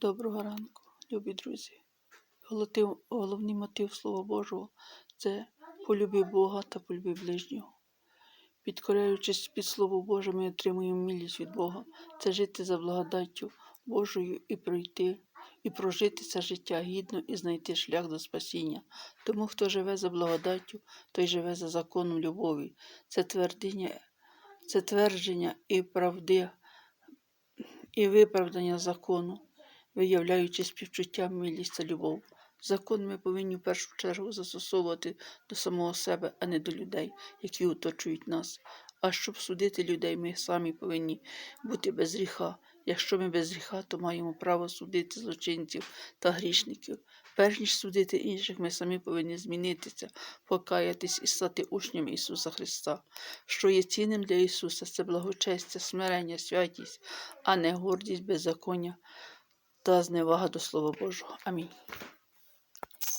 Доброго ранку, любі друзі. Головний мотив Слова Божого це полюби Бога та полюби ближнього. Підкоряючись під Слово Боже, ми отримуємо милість від Бога. Це жити за благодаттю Божою і пройти, і прожити це життя гідно і знайти шлях до спасіння. Тому, хто живе за благодаттю, той живе за законом любові. Це твердиня, це твердження і правди, і виправдання закону, виявляючи співчуття, милість та любов. Закон ми повинні в першу чергу застосовувати до самого себе, а не до людей, які оточують нас. А щоб судити людей, ми самі повинні бути без гріха. Якщо ми без гріха, то маємо право судити злочинців та грішників. Перш ніж судити інших, ми самі повинні змінитися, покаятись і стати учнями Ісуса Христа. Що є цінним для Ісуса, це благочестя, смирення, святість, а не гордість, беззаконня та зневага до Слова Божого. Амінь.